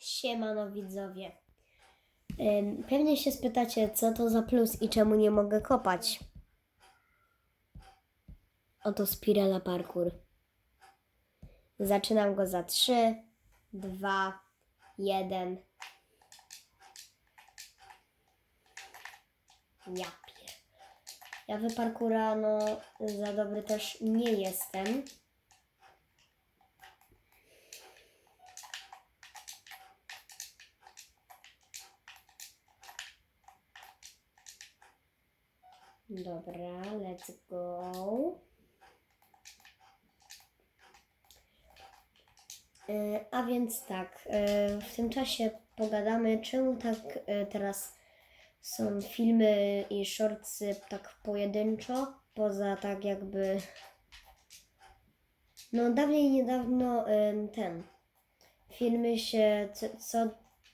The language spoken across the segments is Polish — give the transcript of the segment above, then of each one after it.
Siemano widzowie. Pewnie się spytacie, co to za plus i czemu nie mogę kopać. Oto spirala parkour. Zaczynam go za 3, 2, 1. Ja pier... Ja w parkoura no za dobry też nie jestem. Dobra, let's go. E, A więc tak, e, w tym czasie pogadamy, czemu tak e, teraz są filmy i shortsy tak pojedynczo, poza tak jakby. No, dawniej niedawno ten. Filmy się co.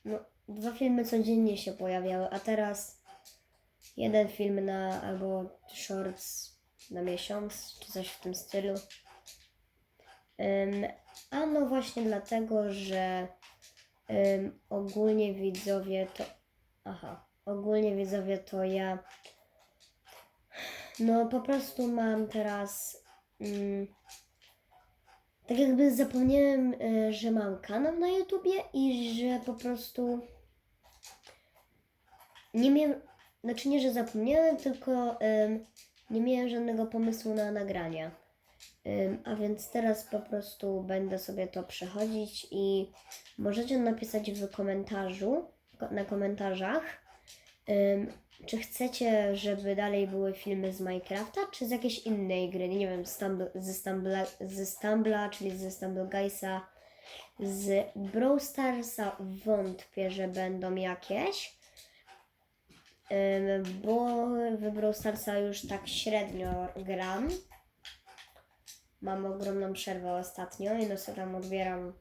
No, dwa filmy codziennie się pojawiały, a teraz jeden film na albo shorts na miesiąc, czy coś w tym stylu. Em, a no właśnie dlatego, że em, ogólnie widzowie to. Aha, ogólnie widzowie to ja. No po prostu mam teraz. Mm, tak jakby zapomniałem, y, że mam kanał na YouTubie i że po prostu nie miałem, znaczy nie, że zapomniałem, tylko em, nie miałem żadnego pomysłu na nagrania. Ym, A więc teraz po prostu będę sobie to przechodzić i możecie napisać w komentarzu, ko- na komentarzach, ym, czy chcecie, żeby dalej były filmy z Minecrafta, czy z jakiejś innej gry, nie wiem, Stumble, ze, Stumbla, ze Stumbla, czyli ze Stumble Guysa, z Brawl Starsa wątpię, że będą jakieś, ym, bo w Starsa już tak średnio gram. Mam ogromną przerwę ostatnio i no sobie tam odbieram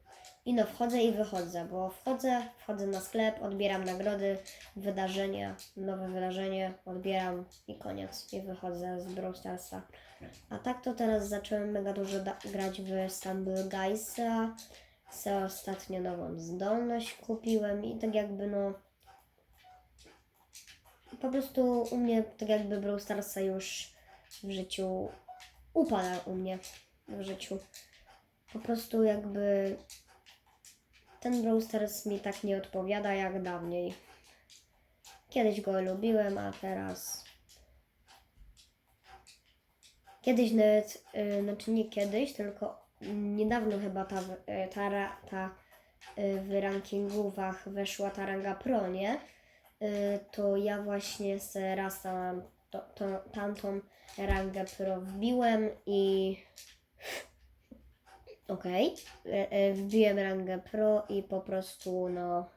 i no wchodzę i wychodzę, bo wchodzę, wchodzę na sklep, odbieram nagrody, wydarzenia, nowe wydarzenie, odbieram i koniec i wychodzę z Brawl Starsa. A tak to teraz zacząłem mega dużo grać w Stumble Guysa, se ostatnio nową zdolność kupiłem i tak jakby no po prostu u mnie tak jakby Brawl Starsa już w życiu upada u mnie w życiu. Po prostu jakby ten Brawl Stars mi tak nie odpowiada jak dawniej. Kiedyś go lubiłem, a teraz. Kiedyś nawet, y, znaczy nie kiedyś, tylko niedawno chyba ta, y, ta, ra- ta y, w rankingówach weszła ta ranga pro, nie? Y, to ja właśnie se raz tam, to, to, tamtą rangę pro wbiłem i Okej. E, e, Wbiłem rangę pro i po prostu no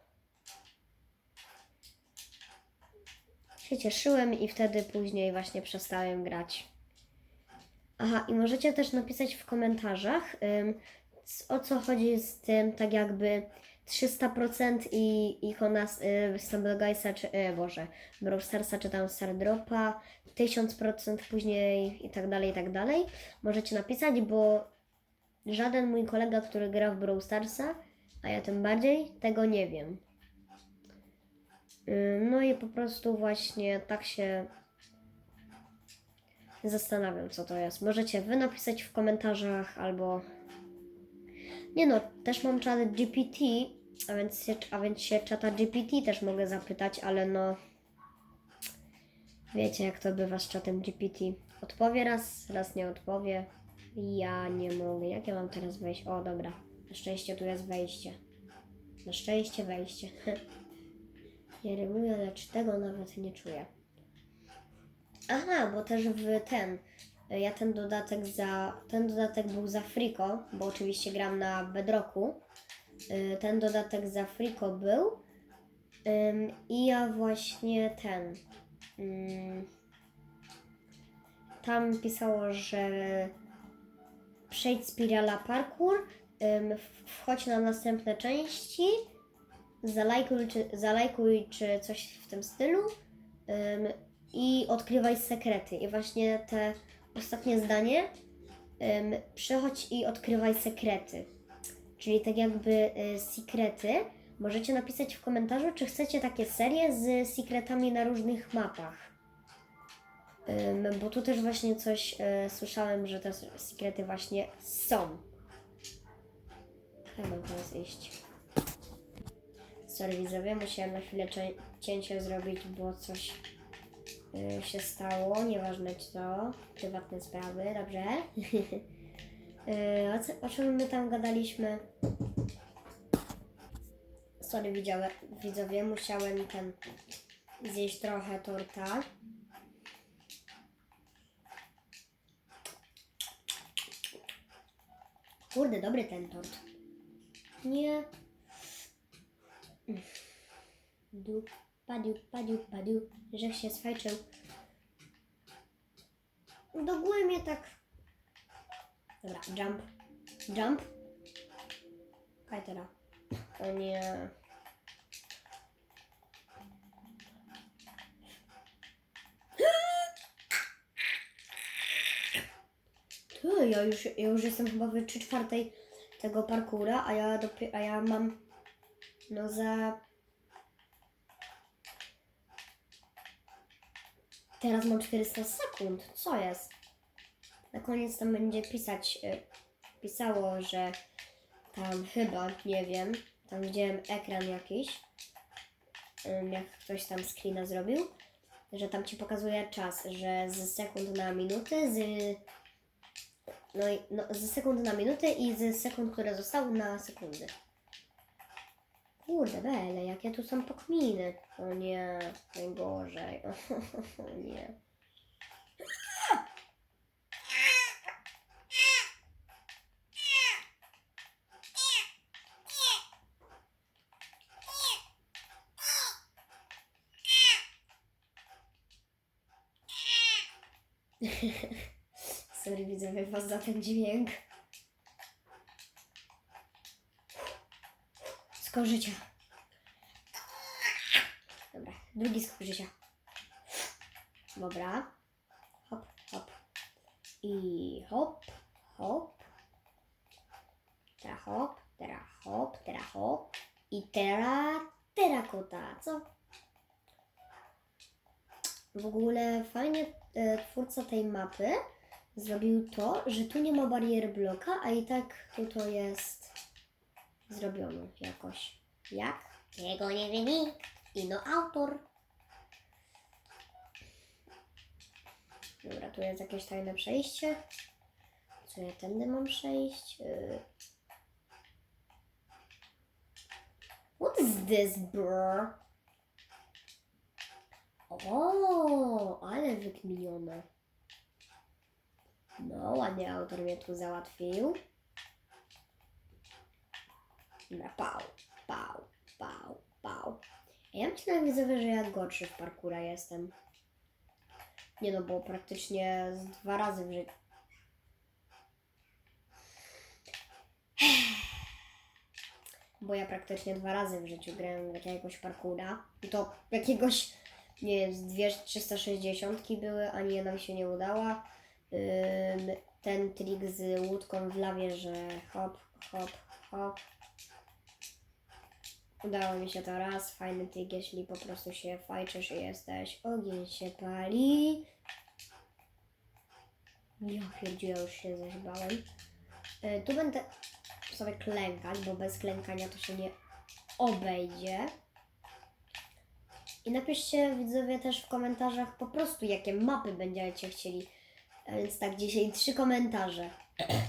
się cieszyłem i wtedy później właśnie przestałem grać. Aha, i możecie też napisać w komentarzach o co chodzi z tym tak jakby 300% i ikona y, Stumble Guysa, czy y, Boże, Brawl Starsa, czy tam Stardropa, 1000% później i tak dalej, i tak dalej. Możecie napisać, bo żaden mój kolega, który gra w Brawl Starsa, a ja tym bardziej, tego nie wiem. Ym, No i po prostu właśnie tak się zastanawiam, co to jest. Możecie wy napisać w komentarzach albo. Nie no, też mam czat GPT, a więc, się, a więc się czata GPT też mogę zapytać, ale no. Wiecie, jak to bywa z czatem GPT. Odpowie raz, raz nie odpowie. Ja nie mogę. Jak ja mam teraz wejść? O, dobra. Na szczęście tu jest wejście. Na szczęście wejście. Rymuję, lecz tego nawet nie czuję. Aha, bo też w ten. Ja ten dodatek za. Ten dodatek był za Friko, bo oczywiście gram na Bedrocku. Y, Ten dodatek za Friko był. I ja właśnie ten. Tam pisało, że przejdź spirala parkour, wchodź na następne części, zalajkuj czy, zalajkuj czy coś w tym stylu i odkrywaj sekrety. I właśnie te ostatnie zdanie, przechodź i odkrywaj sekrety. Czyli tak jakby y, sekrety możecie napisać w komentarzu, czy chcecie takie serie z sekretami na różnych mapach. Bo tu też właśnie coś e, słyszałem, że te sekrety właśnie są. Jak mam teraz iść? Sorry widzowie, musiałem na chwilę cięcie zrobić, bo coś y, się stało, nieważne co, prywatne sprawy, dobrze? y, o, czym my tam gadaliśmy? Sorry widziałem, widzowie, musiałem ten zjeść trochę torta. Kurde, dobry ten tort. Nie. Dupa, dupa, dupa, du. Że się sfajczył. Do góry mnie tak. Dobra, jump. Jump. Kaj teraz. O nie. Ty, ja już, ja już jestem chyba w 3 czwartej tego parkura, a ja dopiero, a ja mam no za Teraz mam 400 sekund. Co jest? Na koniec tam będzie pisać, y, pisało, że tam chyba, nie wiem, tam widziałem ekran jakiś, jak ktoś tam screena zrobił, że tam ci pokazuje czas, że z sekund na minutę, z no, i, no z sekund na minutę i z sekund, które zostały na sekundy. Kurde bele, jakie tu są pokminy. O nie, najgorzej. O nie. Sorry widzowie was za ten dźwięk. Skok życia. Dobra, drugi skok życia. Dobra. Hop, hop. I hop, hop. Teraz hop, teraz hop, teraz hop. I teraz terakota, co? W ogóle fajnie e, twórca tej mapy zrobił to, że tu nie ma bariery bloka, a i tak tu to jest zrobione jakoś. Jak? Jego nie wie nikt. Ino autor. Dobra, tu jest jakieś tajne przejście. Co ja tędy mam przejść? Yy. What is this, bro? O, ale wykminione. No, ładnie autor mnie tu załatwił. Dobra, pał, pał, pał, pał. Ja myślę na widzowie, że ja gorszy w parkura jestem. Nie no, bo praktycznie z dwa razy w życiu. Bo ja praktycznie dwa razy w życiu grałem w jakiegoś parkura. I to jakiegoś, nie wiem, z dwie 360 były, ani jedna mi się nie udała. Ten trik z łódką w lawie, że hop, hop, hop. Udało mi się to raz. Fajny trik, jeśli po prostu się fajczysz i jesteś. Ogień się pali. Ja pierdzielę, już się zaśbałem. Y, tu będę sobie klękać, bo bez klękania to się nie obejdzie. I napiszcie widzowie też w komentarzach po prostu, jakie mapy będziecie chcieli. A więc tak, dzisiaj trzy komentarze.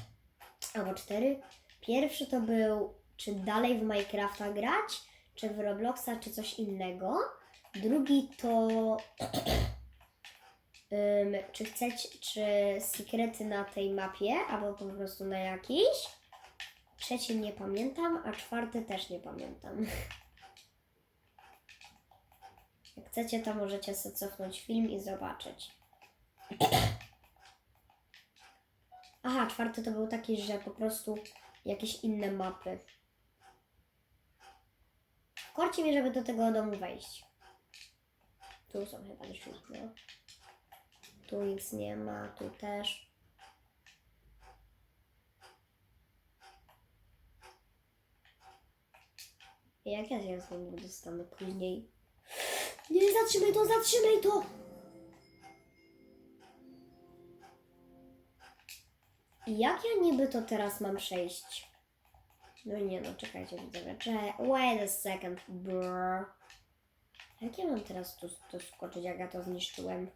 Albo cztery. Pierwszy to był, czy dalej w Minecrafta grać, czy w Robloxa, czy coś innego. Drugi to, ym, czy chcecie, czy sekrety na tej mapie, albo po prostu na jakiejś. Trzeci nie pamiętam, a czwarty też nie pamiętam. Jak chcecie, to możecie sobie cofnąć film i zobaczyć. Aha, czwarty to był taki, że po prostu jakieś inne mapy. Korci mi, żeby do tego domu wejść. Tu są chyba drzwi, no. Tu nic nie ma, tu też. Jak ja się znowu dostanę później? Nie, zatrzymaj to, zatrzymaj to! Jak ja niby to teraz mam przejść? No nie no, czekajcie widzowie. Cze- Wait a second, bro. Jak ja mam teraz tu, tu skoczyć, jak ja to zniszczyłem?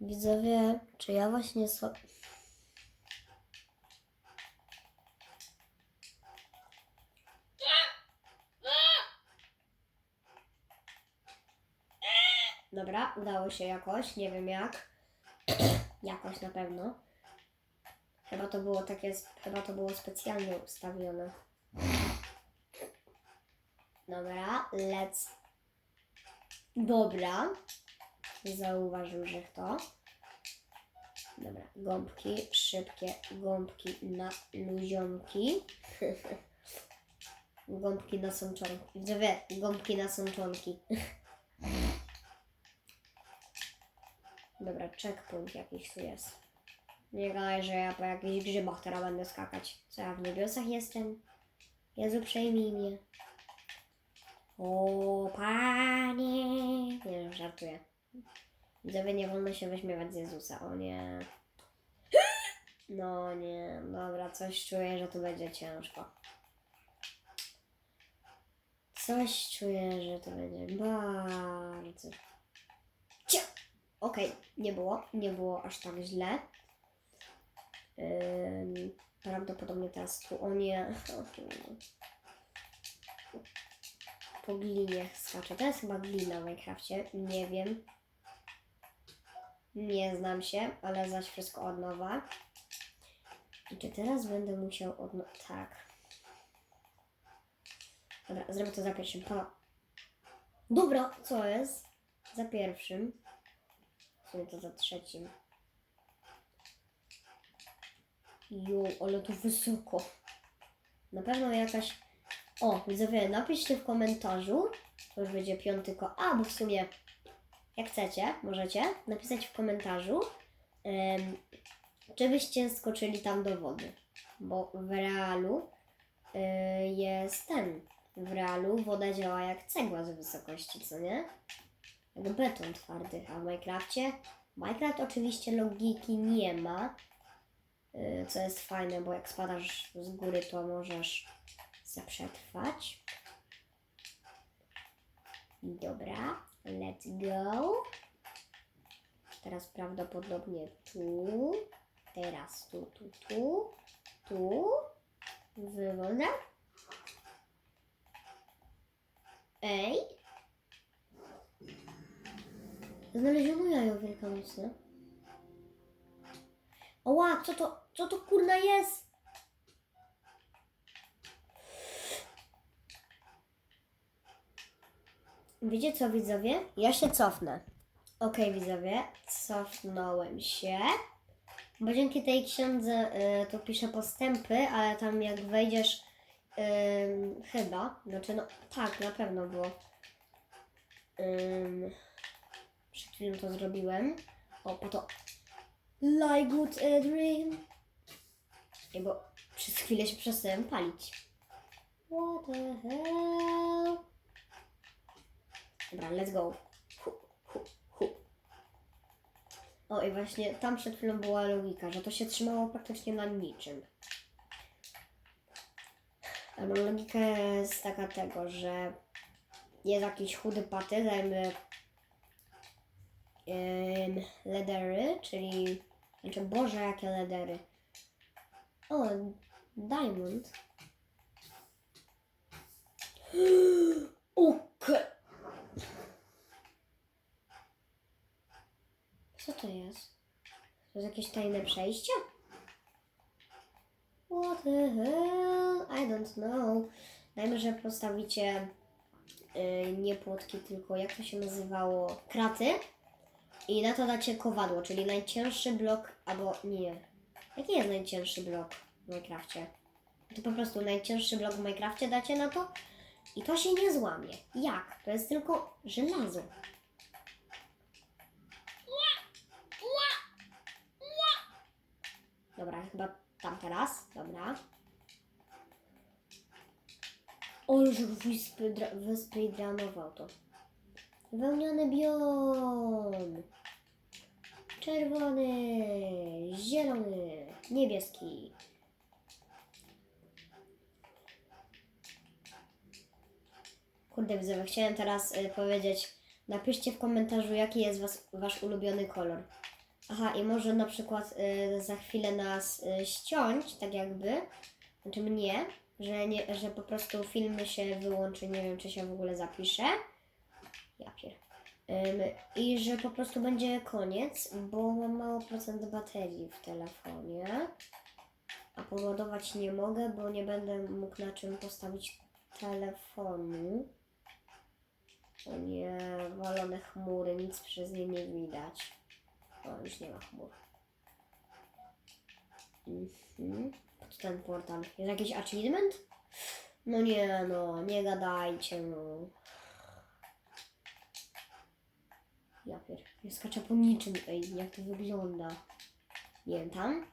Widzowie, czy ja właśnie so... Dobra, udało się jakoś, nie wiem jak. jakoś na pewno. Chyba to było takie, chyba to było specjalnie ustawione. Dobra, let's. Dobra. Zauważył, że to. Dobra, gąbki, szybkie gąbki na luziomki. gąbki na sączonki. Widzowie, gąbki na sączonki. Dobra, checkpoint jakiś tu jest. Nie gadaj, że ja po jakichś grzybach teraz będę skakać. Co ja w niebiosach jestem? Jezu, przejmij mnie. O, panie! Nie, żartuję. Widzowie, nie wolno się wyśmiewać z Jezusa. O nie. No nie, dobra, coś czuję, że to będzie ciężko. Coś czuję, że to będzie bardzo. Okej, nie było, nie było aż tak źle. Ym, prawdopodobnie teraz tu, o nie. Po glinie skaczę. To jest chyba glina w Minecrafcie, nie wiem. Nie znam się, ale zaś wszystko od nowa. I czy teraz będę musiał od nowa... Tak. Dobra, zrobię to za pierwszym. Pa. Dobra, co jest? Za pierwszym. Sumie to za trzecim. Jo, ale to wysoko. Na pewno jakaś... O, widzowie, napiszcie w komentarzu. To już będzie piąty ko... A, bo w sumie jak chcecie, możecie napisać w komentarzu, em, czy byście skoczyli tam do wody. Bo w realu y, jest ten. W realu woda działa jak cegła z wysokości, co nie? Jak beton twardy. A w Minecrafcie? Minecraft oczywiście logiki nie ma. y, Co jest fajne, bo jak spadasz z góry, to możesz zaprzetrwać. Dobra, let's go. Teraz prawdopodobnie tu. Teraz tu, tu, tu. Tu. W wodę. Ej. Znaleziono jajo wielkanocne. Oła, co to, co to kurna jest? Wiecie co, widzowie? Ja się cofnę. Okej, widzowie, cofnąłem się. Bo dzięki tej księdze y, tu piszę postępy, ale tam jak wejdziesz, ym, chyba, znaczy no tak, na pewno było. Ym, przed chwilą to zrobiłem. O, po to. Like good a dream. I bo przez chwilę się przestałem palić. What the hell? Dobra, let's go. O i właśnie tam przed chwilą była logika, że to się trzymało praktycznie na niczym. Albo logika jest taka tego, że jest jakiś chudy paty, dajmy ledery, czyli znaczy Boże jakie ledery. O, diamond. Okej. Co to jest? To jest jakieś tajne przejście? What the hell? I don't know. Dajmy, że postawicie y, nie płotki, tylko jak to się nazywało? Kraty. I na to dacie kowadło, czyli najcięższy blok, albo nie. Jaki jest najcięższy blok w Minecrafcie? To po prostu najcięższy blok w Minecrafcie dacie na to i to się nie złamie. Jak? To jest tylko żelazo. Dobra, chyba tam teraz. Dobra. O, że wyspydra- wyspeedrunował to. Wełniony biom. Czerwony, zielony, niebieski. Kurde, widzowie, chciałem teraz y, powiedzieć, napiszcie w komentarzu, jaki jest was, wasz ulubiony kolor. Aha, i może na przykład y, za chwilę nas y, ściąć, tak jakby, znaczy mnie, że, nie, że po prostu filmy się wyłączy, nie wiem, czy się w ogóle zapisze. Ja pier. I że po prostu będzie koniec, bo mam mało procent baterii w telefonie. A poładować nie mogę, bo nie będę mógł na czym postawić telefonu. O nie, walone chmury, nic przez nie nie widać. O, już nie ma chmur. Mhm. Co ten portal? Jest jakiś achievement? No nie no, nie gadajcie no. Ja pier... Ja skaczę po niczym, ej, jak to wygląda. Nie wiem, tam?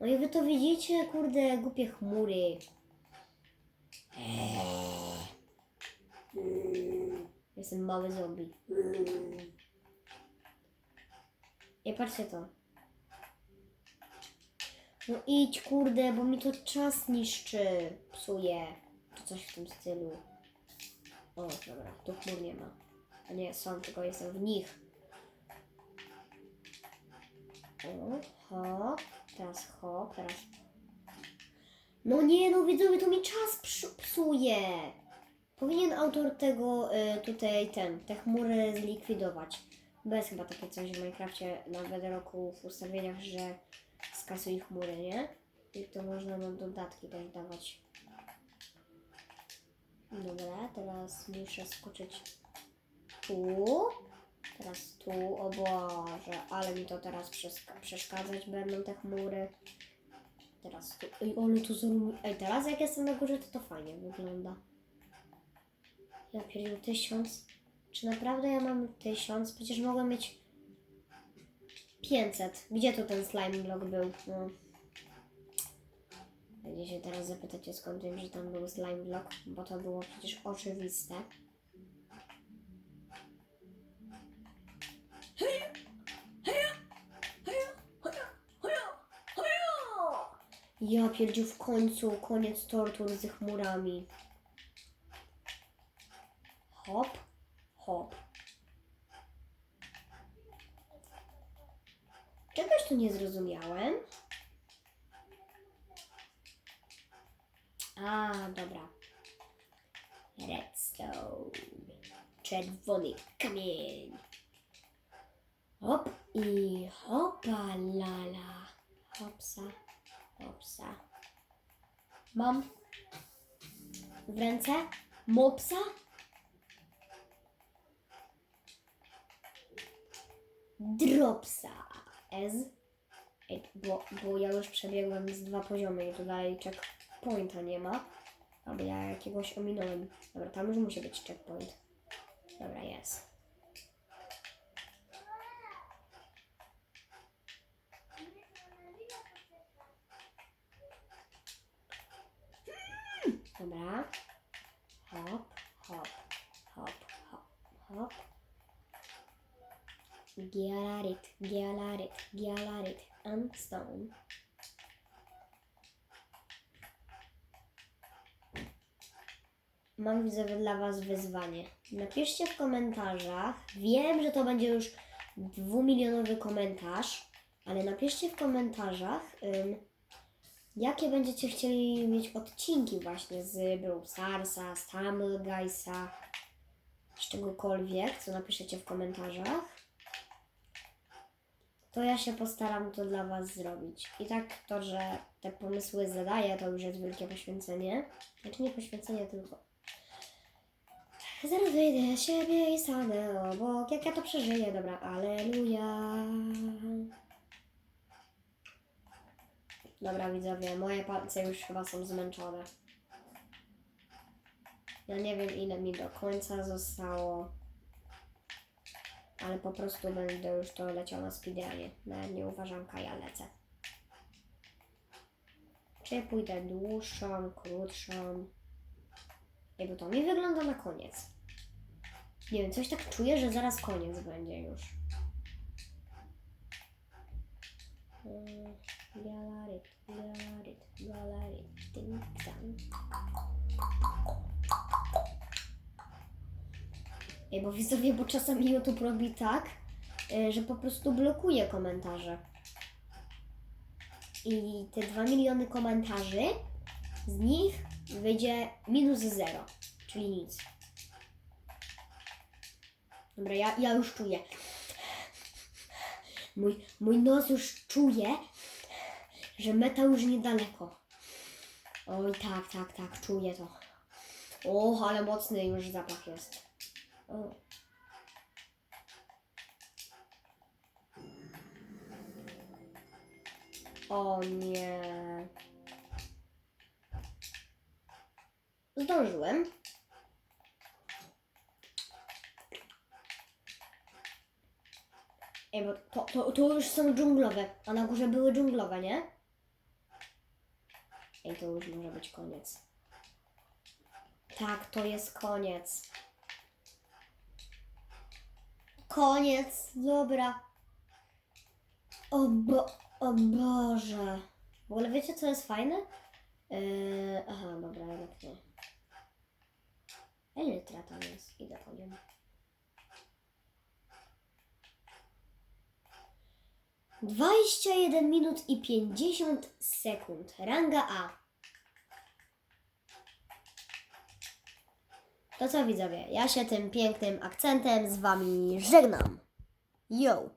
No i wy to widzicie, kurde, głupie chmury. Jestem mały zombie. I patrzcie to. No idź, kurde, bo mi to czas niszczy, psuje. Czy coś w tym stylu. O, dobra, tu chmur nie ma. A nie, są, tylko jestem w nich. O, hop, teraz hop, teraz... No nie, no widzowie, to mi czas psu- psuje. Powinien autor tego y, tutaj, ten, te chmury zlikwidować. Jest chyba takie coś w Minecrafcie na Bedrocku w ustawieniach, że skasuj chmury, nie? I to można na dodatki też dawać. Dobra, teraz muszę skoczyć tu. Teraz tu, o Boże, ale mi to teraz przeszka- przeszkadzać będą te chmury. Teraz tu, ej, ale to zarumi... Ej, teraz jak jestem na górze, to to fajnie wygląda. Ja pierdziu tysiąc. Czy naprawdę ja mam tysiąc? Przecież mogłem mieć 500. Gdzie tu ten slime block był? No. Będzie się teraz zapytacie skąd wiem, że tam był slime block, bo to było przecież oczywiste. Ja pierdziu w końcu, koniec tortur z chmurami. Hop, hop. Czegoś tu nie zrozumiałem. A, dobra. Redstone. Czerwony kamień. Hop i hopa lala. Hopsa, hopsa. Mam w ręce mopsa. Dropsa. Ez. Ej, bo, bo ja już przebiegłem z dwa poziomy i tu dalej checkpointa nie ma. Albo ja jakiegoś ominąłem. Dobra, tam już musi być checkpoint. Dobra, jest. Dobra. Hop, hop, hop, hop, hop. Gialarit, gialarit, gialarit, and stone. Mam widzowie dla Was wyzwanie. Napiszcie w komentarzach. Wiem, że to będzie już dwumilionowy komentarz, ale napiszcie w komentarzach, jakie będziecie chcieli mieć odcinki właśnie z Brawl Starsa, z Tumble z czegokolwiek, co napiszecie w komentarzach. To ja się postaram to dla Was zrobić. I tak to, że te pomysły zadaję, to już jest wielkie poświęcenie. Znaczy nie poświęcenie, tylko Zaraz wyjdę siebie i stanę obok, jak ja to przeżyję, dobra, aleluja. Dobra widzowie, moje palce już chyba są zmęczone. Ja nie wiem ile mi do końca zostało. Ale po prostu będę już to leciał na speedrunie. Nawet nie uważam, ja lecę. Czy pójdę dłuższą, krótszą? Ej, bo to mi wygląda na koniec. Nie wiem, coś tak czuję, że zaraz koniec będzie już. Galaryt, galaryt, galaryt, ding dang. Ej, bo widzowie, bo czasami YouTube robi tak, y, że po prostu blokuje komentarze. I te 2 miliony komentarzy, z nich wyjdzie minus 0, czyli nic. Dobra, ja, ja już czuję. Mój, mój nos już czuje, że meta już niedaleko. Oj, tak, tak, tak, czuję to. O, ale mocny już zapach jest. O. O nie. Zdążyłem. Ej, bo to, to, to już są dżunglowe, a na górze były dżunglowe, nie? Ej, to już może być koniec. Tak, to jest koniec. Koniec, dobra. O, bo, o Boże. W ogóle wiecie, co jest fajne? Yy, aha, dobra, jednak nie. Elytra tam jest, idę po nią. Dwadzieścia jeden minut i pięćdziesiąt sekund. Ranga A. To co widzowie, ja się tym pięknym akcentem z wami żegnam. Yo!